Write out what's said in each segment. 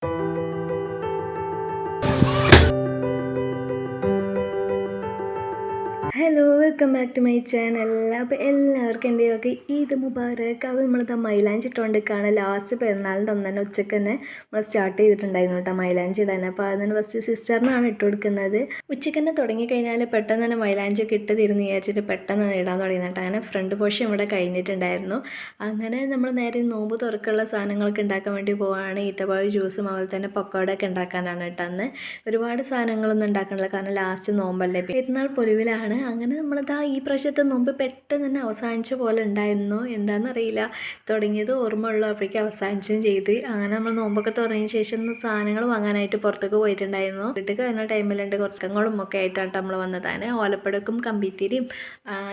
Thank you. Hello welcome back to my channel അപ്പോൾ എല്ലാവർക്കും എന്റെ ഒക്കെ ഈദ് മുബാറക്ക് അപ്പോൾ ഇത് മൈലാഞ്ചി ഇട്ടുകൊണ്ടിരിക്കുകയാണ് ലാസ്റ്റ് പെരുന്നാളിന്റെ അന്ന് തന്നെ ഉച്ചയ്ക്ക് തന്നെ നമ്മൾ സ്റ്റാർട്ട് ചെയ്തിട്ടുണ്ടായിരുന്നു കേട്ടോ മൈലാഞ്ചി ഇടാൻ. അപ്പോൾ അതിന് ഫസ്റ്റ് സിസ്റ്ററിനാണ് ഇട്ട് കൊടുക്കുന്നത്. ഉച്ചയ്ക്ക് തന്നെ തുടങ്ങിക്കഴിഞ്ഞാൽ പെട്ടെന്ന് തന്നെ മൈലാഞ്ചി ഒക്കെ ഇട്ട് തിരുന്ന് വിചാരിച്ചിട്ട് പെട്ടെന്ന് തന്നെ ഇടാൻ തുടങ്ങി കേട്ടോ. അങ്ങനെ ഫ്രണ്ട് പോഷൻ ഇവിടെ കഴിഞ്ഞിട്ടുണ്ടായിരുന്നു. അങ്ങനെ നമ്മൾ നേരെ നോമ്പ് തുറക്കുള്ള സാധനങ്ങളൊക്കെ ഉണ്ടാക്കാൻ വേണ്ടി പോവുകയാണ് ഈത്തപ്പാഴ് ജ്യൂസും അതുപോലെ തന്നെ പക്കോട ഒക്കെ ഉണ്ടാക്കാനാണ് കേട്ടോ അന്ന്. ഒരുപാട് സാധനങ്ങളൊന്നും ഉണ്ടാക്കണില്ല കാരണം ലാസ്റ്റ് നോമ്പല്ലേ. പെരുന്നാൾ പൊലിവിലാണ്. അങ്ങനെ നമ്മളതാ ഈ പ്രാവശ്യത്തെ നോമ്പ് പെട്ടെന്ന് തന്നെ അവസാനിച്ച പോലെ ഉണ്ടായിരുന്നു. എന്താണെന്നറിയില്ല തുടങ്ങിയത് ഓർമ്മ ഉള്ളൂ അപ്പോഴേക്കും അവസാനിച്ചും ചെയ്ത്. അങ്ങനെ നമ്മൾ നോമ്പൊക്കെ തുടങ്ങിയ ശേഷം സാധനങ്ങൾ വാങ്ങാനായിട്ട് പുറത്തേക്ക് പോയിട്ടുണ്ടായിരുന്നു. വീട്ടിൽ വരുന്ന ടൈമിലുണ്ട്. കുറച്ചങ്ങളും ഒക്കെ ആയിട്ടാണ് നമ്മൾ വന്നതാണ് ഓലപ്പടക്കും കമ്പിത്തിരിയും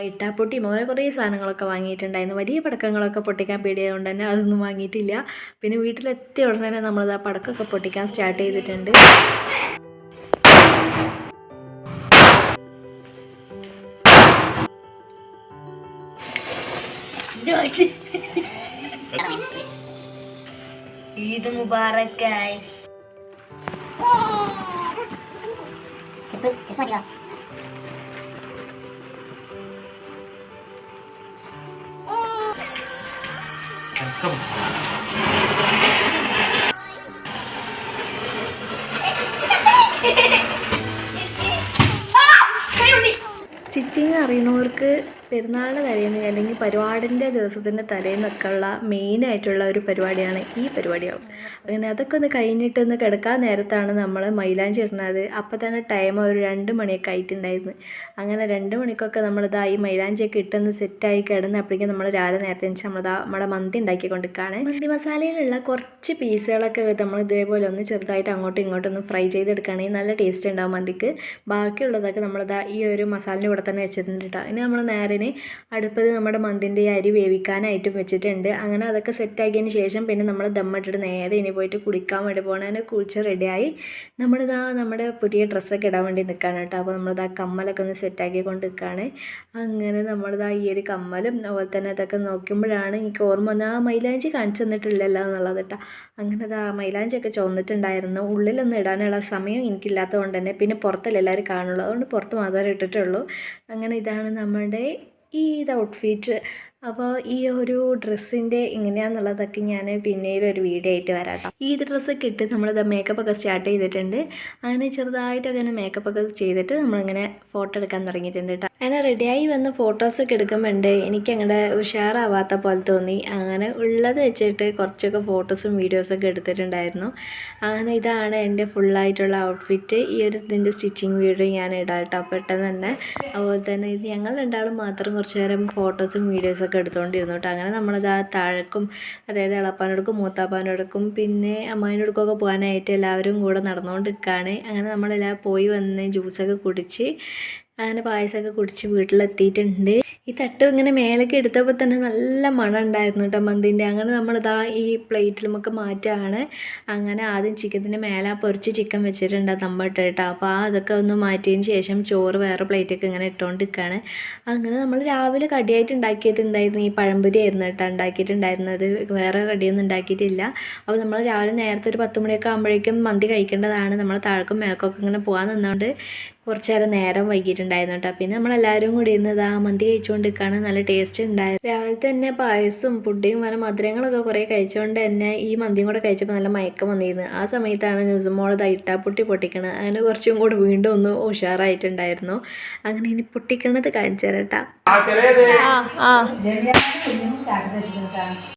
ഇട്ടാപ്പൊട്ടിയും അങ്ങനെ കുറേ സാധനങ്ങളൊക്കെ വാങ്ങിയിട്ടുണ്ടായിരുന്നു. വലിയ പടക്കങ്ങളൊക്കെ പൊട്ടിക്കാൻ പേടിയായതുകൊണ്ട് തന്നെ അതൊന്നും വാങ്ങിയിട്ടില്ല. പിന്നെ വീട്ടിലെത്തിയ ഉടനെ തന്നെ നമ്മളത് ആ പടക്കമൊക്കെ പൊട്ടിക്കാൻ സ്റ്റാർട്ട് ചെയ്തിട്ടുണ്ട്. ഈദ് മുബാറക് ഗൈസ് സ്റ്റിച്ചിങ് അറിയുന്നവർക്ക് പെരുന്നാളിന്റെ തലേന്ന് അല്ലെങ്കിൽ പരിപാടിന്റെ ദിവസത്തിന്റെ തലേന്നൊക്കെ ഉള്ള മെയിനായിട്ടുള്ള ഒരു പരിപാടിയാണ് ഈ പരിപാടിയാവും. അങ്ങനെ അതൊക്കെ ഒന്ന് കഴിഞ്ഞിട്ട് ഒന്ന് കിടക്കാൻ നേരത്താണ് നമ്മൾ മൈലാഞ്ചി ഇടുന്നത്. അപ്പോൾ തന്നെ ടൈം ഒരു രണ്ട് മണിയൊക്കെ ആയിട്ടുണ്ടായിരുന്നു. അങ്ങനെ രണ്ട് മണിക്കൊക്കെ നമ്മളിതാ ഈ മൈലാഞ്ചിയൊക്കെ ഇട്ടൊന്ന് സെറ്റായി കിടന്ന് അപ്പോഴേക്കും നമ്മൾ രാവിലെ നേരത്തെ വെച്ചാൽ നമ്മളിതാ നമ്മുടെ മന്തി ഉണ്ടാക്കിക്കൊണ്ടിരിക്കുകയാണ് മന്തി മസാലയിലുള്ള കുറച്ച് പീസുകളൊക്കെ നമ്മൾ ഇതേപോലെ ഒന്ന് ചെറുതായിട്ട് അങ്ങോട്ടും ഇങ്ങോട്ടും ഒന്ന് ഫ്രൈ ചെയ്തെടുക്കുകയാണെങ്കിൽ നല്ല ടേസ്റ്റ് ഉണ്ടാവും മന്തിക്ക്. ബാക്കിയുള്ളതൊക്കെ നമ്മളിതാ ഈ ഒരു മസാലിന്റെ കൂടെ തന്നെ വെച്ചിട്ടുണ്ട് കേട്ടോ. ഇനി നമ്മൾ നേരെ അടുപ്പത് നമ്മുടെ മന്തിന്റെ അരി വേവിക്കാനായിട്ടും വെച്ചിട്ടുണ്ട്. അങ്ങനെ അതൊക്കെ സെറ്റാക്കിയതിന് ശേഷം പിന്നെ നമ്മൾ ദമ്മിട്ടിട്ട് നേരെ ഇനി പോയിട്ട് കുടിക്കാൻ വേണ്ടി പോകണം കുളിച്ച് റെഡിയായി നമ്മളിതാ നമ്മുടെ പുതിയ ഡ്രസ്സൊക്കെ ഇടാൻ വേണ്ടി നിൽക്കാനാണ് കേട്ടോ. അപ്പോൾ നമ്മളിതാ കമ്മലൊക്കെ ഒന്ന് സെറ്റാക്കി കൊണ്ട് നിൽക്കുകയാണ് അങ്ങനെ നമ്മളിതാ ഈ ഒരു കമ്മലും അതുപോലെ തന്നെ അതൊക്കെ നോക്കുമ്പോഴാണ് എനിക്ക് ഓർമ്മ വന്നത്. ആ മൈലാഞ്ചി കാണിച്ചു തന്നിട്ടില്ലല്ലോ എന്നുള്ളത് കേട്ടോ. അങ്ങനെ അതാ മൈലാഞ്ചിയൊക്കെ ചുവന്നിട്ടുണ്ടായിരുന്നു. ഉള്ളിലൊന്നും ഇടാനുള്ള സമയം എനിക്കില്ലാത്തത് കൊണ്ട് തന്നെ പിന്നെ പുറത്തല്ല എല്ലാവരും കാണുള്ളൂ. അതുകൊണ്ട് പുറത്ത് മാത്രമേ ഇട്ടിട്ടുള്ളൂ. അങ്ങനെ ഇതാണ് നമ്മുടെ ഇത് ഔട്ട്ഫിറ്റ് അപ്പോൾ ഈ ഒരു ഡ്രസ്സിന്റെ എങ്ങനെയാണെന്നുള്ളതൊക്കെ ഞാൻ പിന്നീട് ഒരു വീഡിയോ ആയിട്ട് വരാം കേട്ടോ ഈ ഡ്രസ്സ് കിട്ടി നമ്മളിത് മേക്കപ്പ് ഒക്കെ സ്റ്റാർട്ട് ചെയ്തിട്ടുണ്ട്. അങ്ങനെ ചെറുതായിട്ടൊക്കെ അങ്ങനെ മേക്കപ്പ് ഒക്കെ ചെയ്തിട്ട് നമ്മളിങ്ങനെ ഫോട്ടോ എടുക്കാൻ തുടങ്ങിയിട്ടുണ്ട് കേട്ടോ അങ്ങനെ റെഡിയായി വന്ന് ഫോട്ടോസൊക്കെ എടുക്കുമ്പോണ്ട് എനിക്ക് അങ്ങനെ ഉഷാറാവാത്ത പോലെ തോന്നി. അങ്ങനെ ഉള്ളത് വെച്ചിട്ട് കുറച്ചൊക്കെ ഫോട്ടോസും വീഡിയോസൊക്കെ എടുത്തിട്ടുണ്ടായിരുന്നു. അങ്ങനെ ഇതാണ് എന്റെ ഫുള്ളായിട്ടുള്ള ഔട്ട്ഫിറ്റ് ഈ ഒരു ഇതിന്റെ സ്റ്റിച്ചിങ് വീഡിയോ ഞാൻ ഇടാം കേട്ടോ പെട്ടെന്ന് തന്നെ. അതുപോലെ തന്നെ ഇത് ഞങ്ങൾ രണ്ടാളും മാത്രം കുറച്ച് നേരം ഫോട്ടോസും വീഡിയോസൊക്കെ എടുത്തുകൊണ്ടിരുന്നു കേട്ടോ അങ്ങനെ നമ്മളത് ആ താഴേക്കും അതായത് ഇളപ്പാനോടക്കും മൂത്താപ്പാനോടക്കും പിന്നെ അമ്മായിനോടുക്കൊക്കെ പോകാനായിട്ട് എല്ലാവരും കൂടെ നടന്നുകൊണ്ടിരിക്കുകയാണ് അങ്ങനെ നമ്മളെല്ലാം പോയി വന്ന് ജ്യൂസൊക്കെ കുടിച്ച് അങ്ങനെ പായസമൊക്കെ കുടിച്ച് വീട്ടിലെത്തിയിട്ടുണ്ട്. ഈ തട്ട് ഇങ്ങനെ മേലേക്ക് എടുത്തപ്പോൾ തന്നെ നല്ല മണം ഉണ്ടായിരുന്നു കേട്ടോ മന്തിന്റെ. അങ്ങനെ നമ്മളിതാ ഈ പ്ലേറ്റിലുമൊക്കെ മാറ്റുകയാണ്. അങ്ങനെ ആദ്യം ചിക്കത്തിന്റെ മേലെ പൊരിച്ച് ചിക്കൻ വെച്ചിട്ടുണ്ട് തമ്മിട്ട് കേട്ടോ. അപ്പോൾ ആ അതൊക്കെ ഒന്ന് മാറ്റിയതിന് ശേഷം ചോറ് വേറെ പ്ലേറ്റൊക്കെ ഇങ്ങനെ ഇട്ടുകൊണ്ട് നിൽക്കുകയാണ് അങ്ങനെ നമ്മൾ രാവിലെ കടിയായിട്ട് ഉണ്ടാക്കിയിട്ടുണ്ടായിരുന്നു ഈ പഴംപൊരി ആയിരുന്നു കേട്ടോ ഉണ്ടാക്കിയിട്ടുണ്ടായിരുന്നത്. വേറെ കടിയൊന്നും ഉണ്ടാക്കിയിട്ടില്ല. അപ്പോൾ നമ്മൾ രാവിലെ നേരത്തെ ഒരു പത്ത് മണിയൊക്കെ ആകുമ്പോഴേക്കും മന്തി കഴിക്കേണ്ടതാണ്. നമ്മൾ താഴേക്കും മേൽക്കൊക്കെ ഇങ്ങനെ പോകാൻ നിന്നുകൊണ്ട് കുറച്ച് നേരം നേരം വൈകിട്ടുണ്ടായിരുന്നു കേട്ടോ. പിന്നെ നമ്മളെല്ലാവരും കൂടി ഇരുന്ന് ഇതാ മന്തി കഴിച്ചുകൊണ്ട് നിൽക്കുകയാണ് നല്ല ടേസ്റ്റ് ഉണ്ടായിരുന്നു. രാവിലെ തന്നെ പായസം പുഡിയും അങ്ങനെ മധുരങ്ങളൊക്കെ കുറേ കഴിച്ചുകൊണ്ട് തന്നെ ഈ മന്തിയും കൂടെ കഴിച്ചപ്പോൾ നല്ല മയക്കം വന്നിരുന്നു. ആ സമയത്താണ് ന്യൂസുമോൾ ഇട്ടാ ഇട്ടാപ്പൊട്ടി പൊട്ടിക്കണത്. അങ്ങനെ കുറച്ചും കൂടി വീണ്ടും ഒന്ന് ഉഷാറായിട്ടുണ്ടായിരുന്നു. അങ്ങനെ ഇനി പൊട്ടിക്കണത് കാണിച്ചു തരാം കേട്ടോ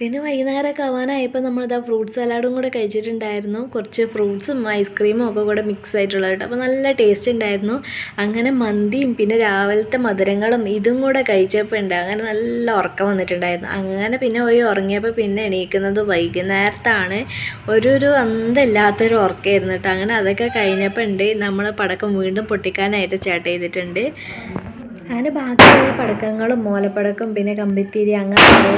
പിന്നെ വൈകുന്നേരമൊക്കെ ആവാനായപ്പോൾ നമ്മളിതാ ഫ്രൂട്ട് സലാഡും കൂടെ കഴിച്ചിട്ടുണ്ടായിരുന്നു. കുറച്ച് ഫ്രൂട്ട്സും ഐസ്ക്രീമും ഒക്കെ കൂടെ മിക്സ് ആയിട്ടുള്ളത് കേട്ടോ അപ്പോൾ നല്ല ടേസ്റ്റ് ഉണ്ടായിരുന്നു. അങ്ങനെ മന്തിയും പിന്നെ രാവിലത്തെ മധുരങ്ങളും ഇതും കൂടെ കഴിച്ചപ്പോൾ ഉണ്ട്. അങ്ങനെ നല്ല ഉറക്കം വന്നിട്ടുണ്ടായിരുന്നു. അങ്ങനെ പിന്നെ പോയി ഉറങ്ങിയപ്പോൾ പിന്നെ എണീക്കുന്നത് വൈകുന്നേരത്താണ്. ഒരു ഒരു അന്തല്ലാത്തൊരു ഉറക്കമായിരുന്നു കേട്ടോ. അങ്ങനെ അതൊക്കെ കഴിഞ്ഞപ്പോൾ ഉണ്ട്. നമ്മൾ പടക്കം വീണ്ടും പൊട്ടിക്കാനായിട്ട് ചേട്ട ചെയ്തിട്ടുണ്ട്. അങ്ങനെ ബാക്കിയുള്ള പടക്കങ്ങളും മൂലപ്പടക്കം പിന്നെ കമ്പിത്തിരി അങ്ങനെ കുറേ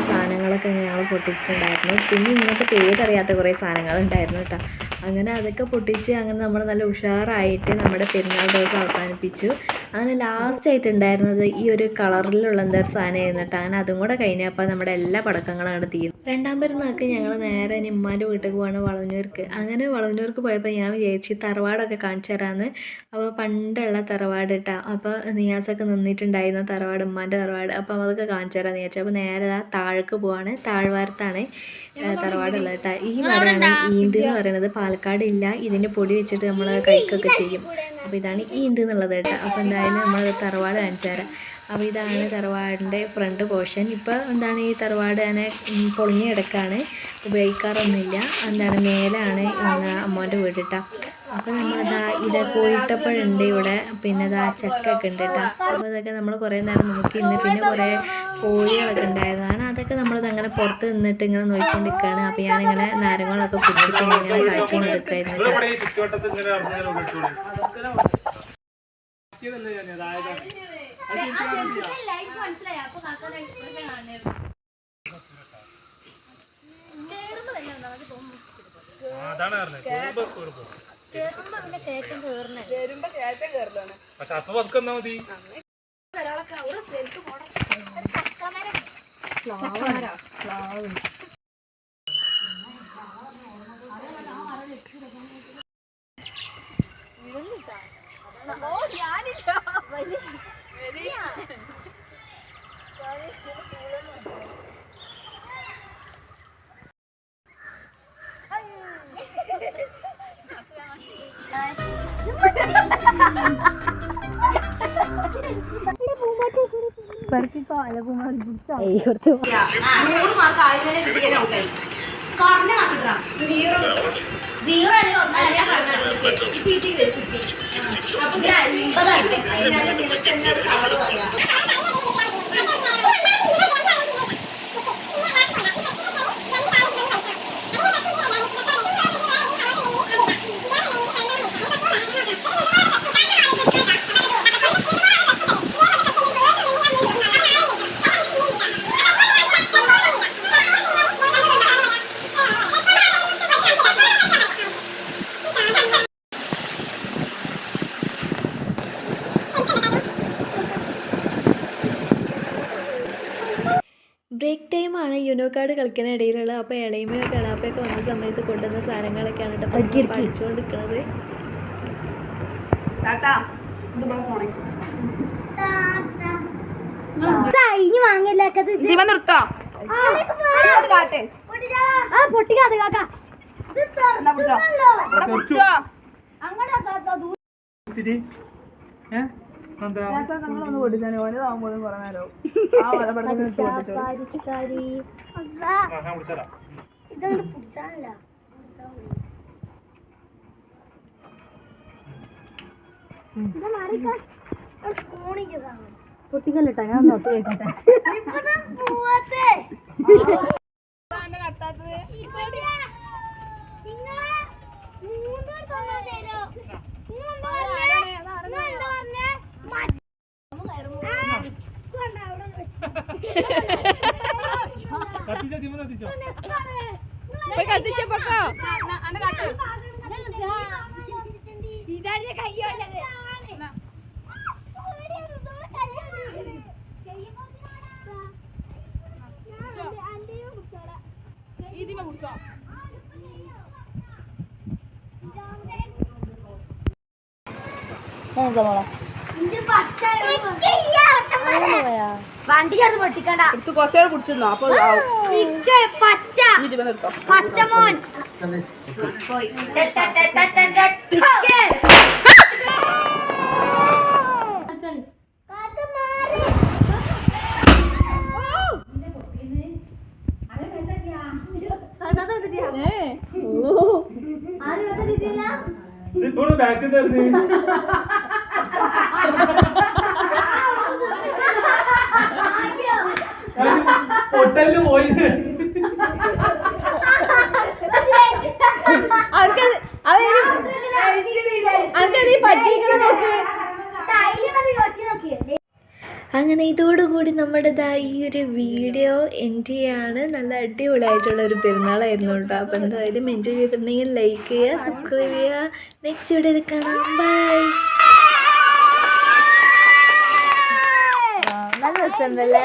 സാധനങ്ങളൊക്കെ ഞങ്ങൾ പൊട്ടിച്ചിട്ടുണ്ടായിരുന്നു. പിന്നെ ഇങ്ങനത്തെ പേരറിയാത്ത കുറേ സാധനങ്ങളുണ്ടായിരുന്നു കേട്ടോ അങ്ങനെ അതൊക്കെ പൊട്ടിച്ച് അങ്ങനെ നമ്മൾ നല്ല ഉഷാറായിട്ട് നമ്മുടെ പെരുന്നാൾ ദിവസം അവസാനിപ്പിച്ചു. അങ്ങനെ ലാസ്റ്റ് ആയിട്ട് ഉണ്ടായിരുന്നത് ഈ ഒരു കളറിലുള്ള എന്താ ഒരു സാധനമായിരുന്നു കേട്ടോ അങ്ങനെ അതും കൂടെ കഴിഞ്ഞപ്പോൾ നമ്മുടെ എല്ലാ പടക്കങ്ങളും അങ്ങോട്ട് തീരും രണ്ടാം പെരുന്നാൾക്ക് ഞങ്ങൾ നേരെ നിമ്മാന്റെ വീട്ടിൽ പോവാണ് വളഞ്ഞൂർക്ക്. അങ്ങനെ വളഞ്ഞൂർക്ക് പോയപ്പോൾ ഞാൻ വിചാരിച്ചു തറവാടൊക്കെ കാണിച്ചു തരാമെന്ന് അപ്പോൾ പണ്ടുള്ള തറവാട് കേട്ടോ അപ്പോൾ നിയാസൊക്കെ നിന്നിട്ടുണ്ടായിരുന്നു തറവാട് ഉമ്മാന്റെ തറവാട്. അപ്പോൾ അതൊക്കെ കാണിച്ചു തരാമെന്ന് വിചാരിച്ചു. അപ്പോൾ നേരെ ആ താഴേക്ക് പോവാണ് താഴ്വാരത്താണ് ഏഹ് തറവാടുള്ളത് കേട്ടോ ഈ മരമാണ് ഈന്ത് എന്ന് പറയുന്നത്. പാലക്കാട് ഇല്ല. ഇതിന്റെ പൊടി വെച്ചിട്ട് നമ്മൾ കഴിക്കൊക്കെ ചെയ്യും. അപ്പോൾ ഇതാണ് ഈന്ത് എന്നുള്ളത് കേട്ടോ അപ്പോൾ എന്തായാലും നമ്മൾ തറവാട് കാണിച്ചാറ് അപ്പോൾ ഇതാണ് തറവാടിന്റെ ഫ്രണ്ട് പോർഷൻ. ഇപ്പോൾ എന്താണ് ഈ തറവാട് അങ്ങനെ പൊളിഞ്ഞു കിടക്കാണ്. ഉപയോഗിക്കാറൊന്നുമില്ല. എന്താണ് മേലാണ് അമ്മോന്റെ വീട് കേട്ടോ അപ്പോൾ നമ്മളിതാ ഇത് കോയിട്ടപ്പഴുണ്ട് ഇവിടെ. പിന്നെ ഇതാ ചക്കൊക്കെ ഉണ്ട് കേട്ടോ അപ്പോൾ ഇതൊക്കെ നമ്മൾ കുറേ നേരം നോക്കി ഇന്ന് പിന്നെ കുറേ കോഴികളൊക്കെ ഉണ്ടായിരുന്നു. കാരണം അതൊക്കെ നമ്മളിത് അങ്ങനെ പുറത്ത് നിന്നിട്ട് ഇങ്ങനെ നോക്കിക്കൊണ്ടിരിക്കുകയാണ് അപ്പോൾ ഞാനിങ്ങനെ നാരങ്ങളൊക്കെ കുടിച്ചിട്ട് ഇങ്ങനെ കാഴ്ച കൊടുക്കായിരുന്നു കേട്ടോ. ഇവിടെ ഈ ചുറ്റുവട്ടത്ത് ഇങ്ങനെ നടന്നിങ്ങനെ വിട്ടോളി. ഇതല്ലേ ഞാൻ അതായതാണ്. ആ, അതാണ് പറഞ്ഞത് കേറുമ്പോ സ്പീഡ് പോകും. പക്ഷെ അപ്പൊ പതുക്കെ വന്നാ മതി സീറോ അല്ലെങ്കിൽ ഒന്നല്ല അപ്പൊ ഇത് അൻപതാണ് അതിനാണ് നിനക്ക് എന്നാ കളർ പറയാം ടൈമാണ് യുനോ കാർഡ് കളിക്കുന്ന ഇടയിലുള്ള അപ്പോൾ ഇളയമയോ കിളാപ്പയൊക്കെ വന്ന സമയത്ത് കൊണ്ടുവന്ന സാധനങ്ങളൊക്കെയാണ് കേട്ടോ നിർത്തോ. ആ. പൊട്ടിക്കാതെ കാക്ക. ഇത്തിരി. എന്താ? ഞങ്ങളൊന്ന് പൊട്ടിച്ചാൽ ഓനതാകുമ്പോൾ കുറെ നേരവും ആ മലപ്പടത്തിൽ വെച്ച് പൊട്ടിച്ചോ. പരിഷ്കാരി ആ, ഞാൻ വിളിച്ചതാ. ഇതൊന്നും പുട്ടാനല്ല ഇത് മാറിക്ക. ഫോണിക്കതാണ് പൊട്ടിക്കല്ലിട്ടാ ഞാൻ നോക്കി ഇവിടെയാ. നിങ്ങളെ മൂന്ന് തവണ തരോ. നിങ്ങളെന്താ പറഞ്ഞേ? നിങ്ങളെന്താ പറഞ്ഞേ? മ- ആ, കൊണ്ട അവിടെ കത്തിച്ചോ, തീമ കത്തിച്ചോ. പോയി കത്തിച്ചപ്പോക്കോ ഇതാണ് കയ്യുള്ളത് ഇതിനെ കുടിച്ചോ വണ്ടി ചേർന്ന് പൊട്ടിക്കണ്ട എടുത്ത് കുറച്ചേരം കുടിച്ചിരുന്നോ അപ്പൊ പച്ച. പച്ചമോൻ. ഇത് ഇവിടെ ബാക്കിൽ തരുന്നു. ഹോട്ടലിൽ പോയി. അവർക്ക് പറ്റിക്കണ നോക്ക്. നോക്കിയേ അങ്ങനെ ഇതോടുകൂടി നമ്മുടെ ദാ ഈ ഒരു വീഡിയോ എൻഡ് ചെയ്യാണ്. നല്ല അടിപൊളിയായിട്ടുള്ള ഒരു പെരുന്നാളായിരുന്നു കേട്ടോ. അപ്പോൾ എന്തായാലും എൻജോയ് ചെയ്തിട്ടുണ്ടെങ്കിൽ ലൈക്ക് ചെയ്യുക സബ്സ്ക്രൈബ് ചെയ്യുക. നെക്സ്റ്റ് വീഡിയോ കാണാം. ബൈ നല്ല രസമുണ്ടല്ലേ?